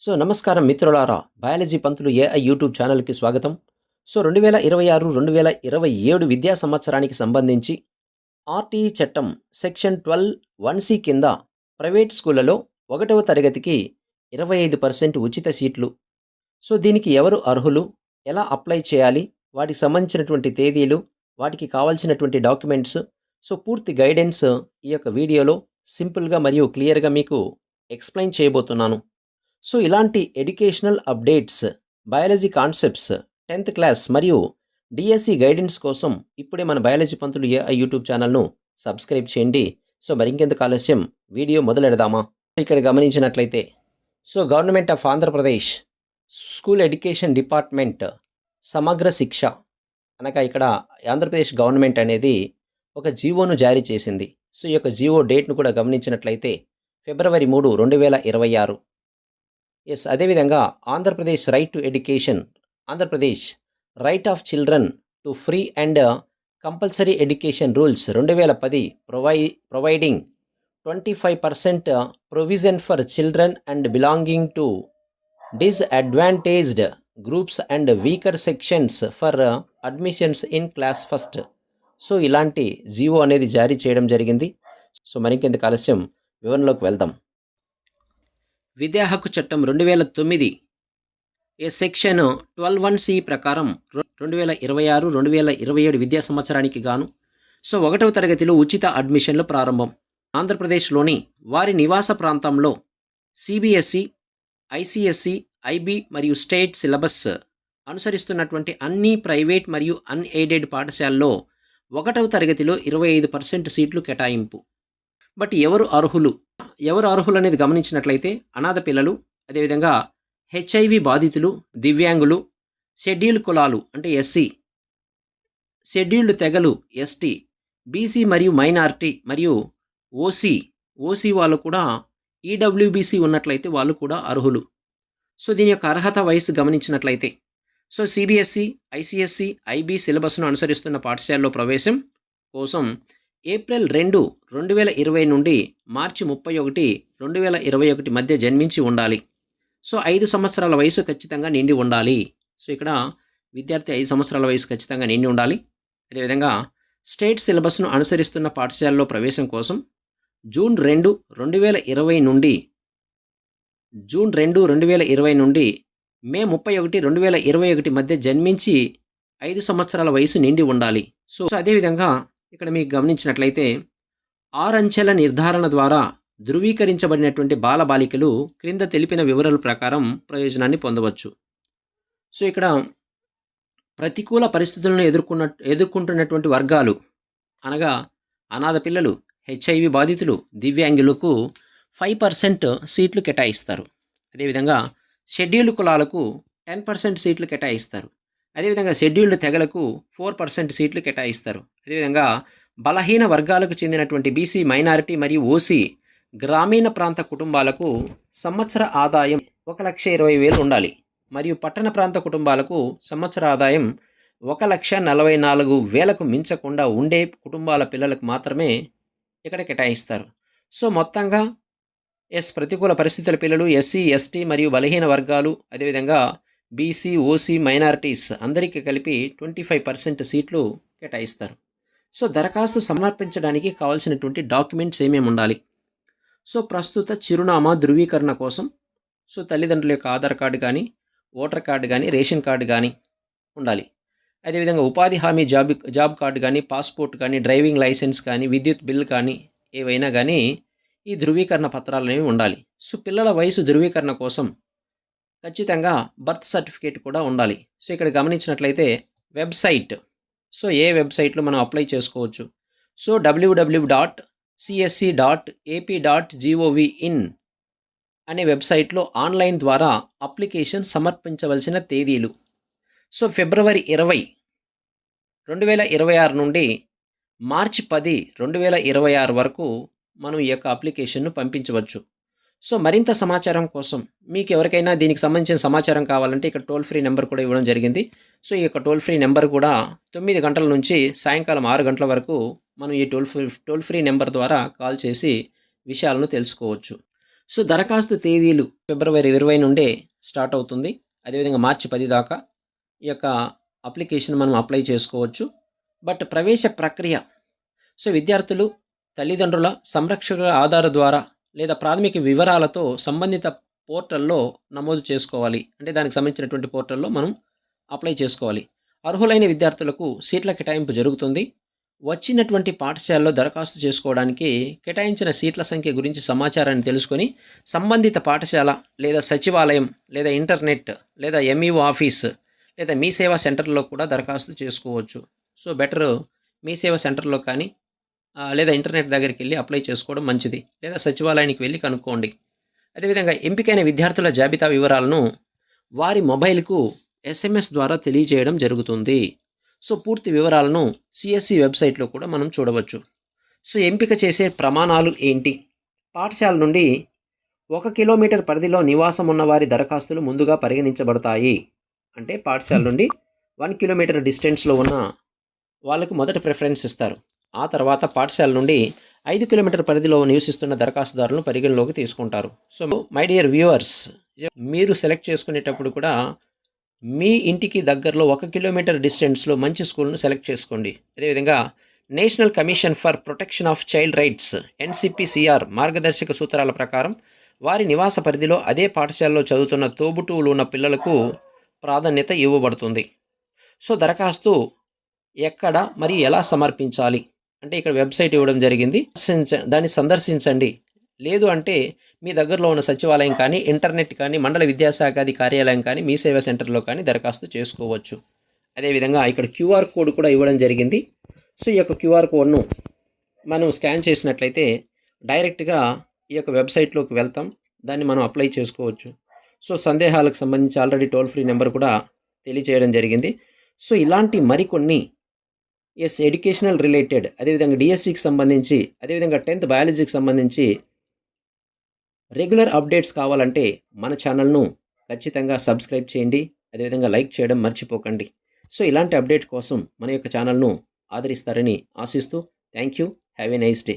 So నమస్కారం మిత్రులారా biology పంతులు ఏఐ యూట్యూబ్ ఛానల్కి స్వాగతం. సో రెండు వేల ఇరవై ఆరు రెండు వేల ఇరవై ఏడు విద్యా సంవత్సరానికి సంబంధించి ఆర్టీఈ చట్టం సెక్షన్ ట్వెల్వ్ వన్ సి కింద ప్రైవేట్ స్కూళ్ళలో ఒకటవ తరగతికి ఇరవై ఐదు పర్సెంట్ ఉచిత సీట్లు. సో దీనికి ఎవరు అర్హులు? ఎలా అప్లై చేయాలి? వాటికి సంబంధించినటువంటి తేదీలు వాటికి కావాల్సినటువంటి డాక్యుమెంట్స్. సో పూర్తి గైడెన్స్ ఈ యొక్క వీడియోలో సింపుల్గా మరియు క్లియర్గా మీకు ఎక్స్ప్లెయిన్ చేయబోతున్నాను. సో ఇలాంటి educational updates biology concepts tenth class మరియు డిఎస్సి గైడెన్స్ కోసం ఇప్పుడే మన బయాలజీ పంతులు ఏఐ యూట్యూబ్ ఛానల్ను సబ్స్క్రైబ్ చేయండి. సో మరింకెందుకు ఆలస్యం? వీడియో మొదలెడదామా? ఇక్కడ గమనించినట్లయితే so government of Andhra Pradesh school education department Samagra Shiksha అనగా ఇక్కడ ఆంధ్రప్రదేశ్ గవర్నమెంట్ అనేది ఒక జీవోను జారీ చేసింది. సో ఈ యొక్క జీవో డేట్ను కూడా గమనించినట్లయితే ఫిబ్రవరి మూడు రెండు వేల ఇరవై ఆరు. ఎస్ అదేవిధంగా Andhra Pradesh right to education Andhra Pradesh right of children to free and compulsory education rules రెండు వేల పది ప్రొవై providing twenty five percent provision for children and belonging to disadvantaged groups and weaker sections for admissions in class first so ఇలాంటి GO అనేది జారీ చేయడం జరిగింది. So మరికెందుకు ఆలస్యం వివరణలోకి వెళ్దాం. విద్యా హక్కు చట్టం రెండు వేల తొమ్మిది ఏ సెక్షన్ ట్వెల్వ్ వన్ సి ప్రకారం రెండు వేల ఇరవై ఆరు రెండు వేల ఇరవై ఏడు విద్యా సంవత్సరానికి గాను సో ఒకటవ తరగతిలో ఉచిత అడ్మిషన్లు ప్రారంభం. ఆంధ్రప్రదేశ్లోని వారి నివాస ప్రాంతంలో సిబిఎస్ఈ ఐసిఎస్సి ఐబి మరియు స్టేట్ సిలబస్ అనుసరిస్తున్నటువంటి అన్ని ప్రైవేట్ మరియు అన్ఎయిడెడ్ పాఠశాలలో ఒకటవ తరగతిలో ఇరవై ఐదు పర్సెంట్ సీట్లు కేటాయింపు. బట్ ఎవరు అర్హులు? ఎవరు అర్హులు అనేది గమనించినట్లయితే అనాథ పిల్లలు అదేవిధంగా హెచ్ఐవి బాధితులు దివ్యాంగులు షెడ్యూల్డ్ కులాలు అంటే ఎస్సీ షెడ్యూల్డ్ తెగలు ఎస్టీ బీసీ మరియు మైనార్టీ మరియు ఓసీ ఓసీ వాళ్ళు కూడా ఈడబ్ల్యూబీసీ ఉన్నట్లయితే వాళ్ళు కూడా అర్హులు. సో దీని యొక్క అర్హత వయసు గమనించినట్లయితే సో సిబిఎస్ఈ ఐసిఎస్సి ఐబీ సిలబస్ను అనుసరిస్తున్న పాఠశాలలో ప్రవేశం కోసం ఏప్రిల్ రెండు రెండు వేల ఇరవై నుండి మార్చి ముప్పై ఒకటి రెండు వేల ఇరవై ఒకటి మధ్య జన్మించి ఉండాలి. సో ఐదు సంవత్సరాల వయసు ఖచ్చితంగా నిండి ఉండాలి. సో ఇక్కడ విద్యార్థి ఐదు సంవత్సరాల వయసు ఖచ్చితంగా నిండి ఉండాలి. అదేవిధంగా స్టేట్ సిలబస్ను అనుసరిస్తున్న పాఠశాలలో ప్రవేశం కోసం జూన్ రెండు రెండు వేల ఇరవై నుండి జూన్ రెండు రెండు వేల ఇరవై నుండి మే ముప్పై ఒకటి రెండు వేల ఇరవై ఒకటి మధ్య జన్మించి ఐదు సంవత్సరాల వయసు నిండి ఉండాలి. సో అదేవిధంగా ఇక్కడ మీకు గమనించినట్లయితే ఆరంచెల నిర్ధారణ ద్వారా ధృవీకరించబడినటువంటి బాలబాలికలు క్రింద తెలిపిన వివరాల ప్రకారం ప్రయోజనాన్ని పొందవచ్చు. సో ఇక్కడ ప్రతికూల పరిస్థితులను ఎదుర్కొన్న ఎదుర్కొంటున్నటువంటి వర్గాలు అనగా అనాథ పిల్లలు హెచ్ఐవి బాధితులు దివ్యాంగులకు ఫైవ్ పర్సెంట్ సీట్లు కేటాయిస్తారు. అదేవిధంగా షెడ్యూల్ కులాలకు టెన్ పర్సెంట్ సీట్లు కేటాయిస్తారు. అదేవిధంగా షెడ్యూల్డ్ తెగలకు ఫోర్ పర్సెంట్ సీట్లు కేటాయిస్తారు. అదేవిధంగా బలహీన వర్గాలకు చెందినటువంటి బీసీ మైనారిటీ మరియు ఓసీ గ్రామీణ ప్రాంత కుటుంబాలకు సంవత్సర ఆదాయం ఒక లక్ష ఇరవై వేలు ఉండాలి. మరియు పట్టణ ప్రాంత కుటుంబాలకు సంవత్సర ఆదాయం ఒక లక్ష నలభై నాలుగు వేలకు మించకుండా ఉండే కుటుంబాల పిల్లలకు మాత్రమే ఇక్కడ కేటాయిస్తారు. సో మొత్తంగా ఎస్ ప్రతికూల పరిస్థితుల పిల్లలు ఎస్సీ ఎస్టీ మరియు బలహీన వర్గాలు అదేవిధంగా బీసీ ఓసీ మైనారిటీస్ అందరికీ కలిపి ట్వంటీ ఫైవ్ పర్సెంట్ సీట్లు కేటాయిస్తారు. సో దరఖాస్తు సమర్పించడానికి కావాల్సినటువంటి డాక్యుమెంట్స్ ఏమేమి ఉండాలి? సో ప్రస్తుత చిరునామా ధృవీకరణ కోసం సో తల్లిదండ్రుల యొక్క ఆధార్ కార్డు కానీ ఓటర్ కార్డు కానీ రేషన్ కార్డు కానీ ఉండాలి. అదేవిధంగా ఉపాధి హామీ జాబ్ జాబ్ కార్డు కానీ పాస్పోర్ట్ కానీ డ్రైవింగ్ లైసెన్స్ కానీ విద్యుత్ బిల్ కానీ ఏవైనా కానీ ఈ ధృవీకరణ పత్రాలు అనేవి ఉండాలి. సో పిల్లల వయసు ధృవీకరణ కోసం ఖచ్చితంగా బర్త్ సర్టిఫికేట్ కూడా ఉండాలి. సో ఇక్కడ గమనించినట్లయితే వెబ్సైట్. సో ఏ వెబ్సైట్లో మనం అప్లై చేసుకోవచ్చు? So W W dot CSC dot AP dot G O V in అనే వెబ్సైట్లో ఆన్లైన్ ద్వారా అప్లికేషన్ సమర్పించవలసిన తేదీలు. సో ఫిబ్రవరి ఇరవై రెండు వేల ఇరవై ఆరు నుండి మార్చి పది రెండు వేల ఇరవై ఆరు వరకు మనం ఈ యొక్క అప్లికేషన్ను పంపించవచ్చు. సో మరింత సమాచారం కోసం మీకు ఎవరికైనా దీనికి సంబంధించిన సమాచారం కావాలంటే ఇక్కడ టోల్ ఫ్రీ నెంబర్ కూడా ఇవ్వడం జరిగింది. సో ఈ యొక్క టోల్ ఫ్రీ నెంబర్ కూడా తొమ్మిది గంటల నుంచి సాయంకాలం ఆరు గంటల వరకు మనం ఈ toll free toll free number ద్వారా కాల్ చేసి విషయాలను తెలుసుకోవచ్చు. సో దరఖాస్తు తేదీలు ఫిబ్రవరి ఇరవై నుండే స్టార్ట్ అవుతుంది. అదేవిధంగా మార్చి పది దాకా ఈ యొక్క అప్లికేషన్ మనం అప్లై చేసుకోవచ్చు. బట్ ప్రవేశ ప్రక్రియ సో విద్యార్థులు తల్లిదండ్రుల సంరక్షకుల ఆధార ద్వారా లేదా ప్రాథమిక వివరాలతో సంబంధిత పోర్టల్లో నమోదు చేసుకోవాలి. అంటే దానికి సంబంధించినటువంటి పోర్టల్లో మనం అప్లై చేసుకోవాలి. అర్హులైన విద్యార్థులకు సీట్ల కేటాయింపు జరుగుతుంది. వచ్చినటువంటి పాఠశాలలో దరఖాస్తు చేసుకోవడానికి కేటాయించిన సీట్ల సంఖ్య గురించి సమాచారాన్ని తెలుసుకొని సంబంధిత పాఠశాల లేదా సచివాలయం లేదా ఇంటర్నెట్ లేదా ఎంఈఓ ఆఫీస్ లేదా మీ సేవా సెంటర్లో కూడా దరఖాస్తు చేసుకోవచ్చు. సో బెటర్ మీ సేవా సెంటర్లో కానీ లేదా ఇంటర్నెట్ దగ్గరికి వెళ్ళి అప్లై చేసుకోవడం మంచిది. లేదా సచివాలయానికి వెళ్ళి కనుక్కోండి. అదేవిధంగా ఎంపికైన విద్యార్థుల జాబితా వివరాలను వారి మొబైల్కు ఎస్ఎంఎస్ ద్వారా తెలియజేయడం జరుగుతుంది. సో పూర్తి వివరాలను సిఎస్సి వెబ్సైట్లో కూడా మనం చూడవచ్చు. సో ఎంపిక చేసే ప్రమాణాలు ఏంటి? పాఠశాల నుండి ఒక కిలోమీటర్ పరిధిలో నివాసం ఉన్న వారి దరఖాస్తులు ముందుగా పరిగణించబడతాయి. అంటే పాఠశాల నుండి వన్ కిలోమీటర్ డిస్టెన్స్లో ఉన్న వాళ్ళకు మొదట ప్రిఫరెన్స్ ఇస్తారు. ఆ తర్వాత పాఠశాల నుండి ఐదు కిలోమీటర్ పరిధిలో నివసిస్తున్న దరఖాస్తుదారులను పరిగణలోకి తీసుకుంటారు. సో మై డియర్ వ్యూవర్స్ మీరు సెలెక్ట్ చేసుకునేటప్పుడు కూడా మీ ఇంటికి దగ్గరలో ఒక కిలోమీటర్ డిస్టెన్స్లో మంచి స్కూల్ను సెలెక్ట్ చేసుకోండి. అదేవిధంగా national commission for protection of child rights NCPCR మార్గదర్శక సూత్రాల ప్రకారం వారి నివాస పరిధిలో అదే పాఠశాలలో చదువుతున్న తోబుట్టువులు ఉన్న పిల్లలకు ప్రాధాన్యత ఇవ్వబడుతుంది. సో దరఖాస్తు ఎక్కడ మరి ఎలా సమర్పించాలి? అంటే ఇక్కడ వెబ్సైట్ ఇవ్వడం జరిగింది. దాన్ని సందర్శించండి. లేదు అంటే మీ దగ్గరలో ఉన్న సచివాలయం కానీ ఇంటర్నెట్ కానీ మండల విద్యాశాఖాది కార్యాలయం కానీ మీ సేవా సెంటర్లో కానీ దరఖాస్తు చేసుకోవచ్చు. అదేవిధంగా ఇక్కడ క్యూఆర్ కోడ్ కూడా ఇవ్వడం జరిగింది. సో ఈ యొక్క క్యూఆర్ కోడ్ను మనం స్కాన్ చేసినట్లయితే డైరెక్ట్గా ఈ యొక్క వెబ్సైట్లోకి వెళ్తాం. దాన్ని మనం అప్లై చేసుకోవచ్చు. సో సందేహాలకు సంబంధించి ఆల్రెడీ టోల్ ఫ్రీ నెంబర్ కూడా తెలియచేయడం జరిగింది. సో ఇలాంటి మరికొన్ని ఎస్ ఎడ్యుకేషనల్ రిలేటెడ్ అదేవిధంగా డిఎస్సికి సంబంధించి అదేవిధంగా టెన్త్ బయాలజీకి సంబంధించి రెగ్యులర్ అప్డేట్స్ కావాలంటే మన ఛానల్ను ఖచ్చితంగా సబ్స్క్రైబ్ చేయండి. అదేవిధంగా లైక్ చేయడం మర్చిపోకండి. సో ఇలాంటి అప్డేట్ కోసం మన యొక్క ఛానల్ను ఆదరిస్తారని ఆశిస్తూ thank you have a nice day